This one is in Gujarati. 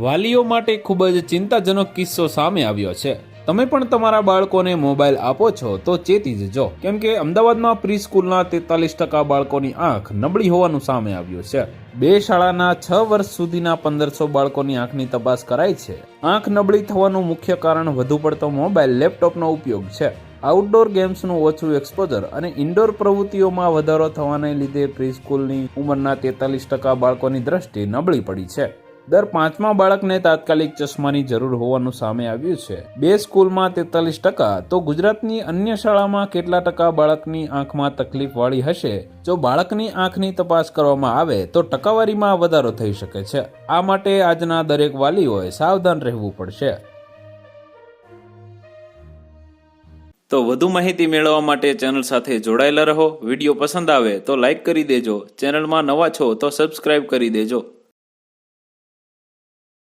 વાલીઓ માટે ખૂબ જ ચિંતાજનક કિસ્સો સામે આવ્યો છે. તમે પણ તમારા બાળકોને મોબાઈલ આપો છો તો ચેતી જજો. કેમ કે અમદાવાદમાં પ્રી સ્કૂલના તેતાલીસ ટકા બાળકોની આંખ નબળી હોવાનું સામે આવ્યું છે. બે શાળાના છ વર્ષ સુધીના પંદરસો બાળકોની આંખની તપાસ કરાઈ છે. આંખ નબળી થવાનું મુખ્ય કારણ વધુ પડતો મોબાઈલ લેપટોપનો ઉપયોગ છે. આઉટડોર ગેમ્સનું ઓછું એક્સપોઝર અને ઇન્ડોર પ્રવૃત્તિઓમાં વધારો થવાને લીધે પ્રી સ્કૂલની ઉંમરના તેતાલીસ ટકા બાળકોની દ્રષ્ટિ નબળી પડી છે. દર પાંચમા બાળકને તાત્કાલિક ચશ્માની જરૂર હોવાનું સામે આવ્યું છે. બે સ્કૂલમાં તેતાલીસ ટકા, તો ગુજરાતની અન્ય શાળામાં કેટલા ટકા બાળકની આંખમાં તકલીફ વાળી હશે? જો બાળકની આંખની તપાસ કરવામાં આવે, તો ટકાવારીમાં વધારો થઈ શકે છે. આ માટે આજના દરેક વાલીઓએ સાવધાન રહેવું પડશે. તો વધુ માહિતી મેળવવા માટે ચેનલ સાથે જોડાયેલા રહો. વીડિયો પસંદ આવે તો લાઈક કરી દેજો. ચેનલમાં નવા છો તો સબસ્ક્રાઇબ કરી દેજો.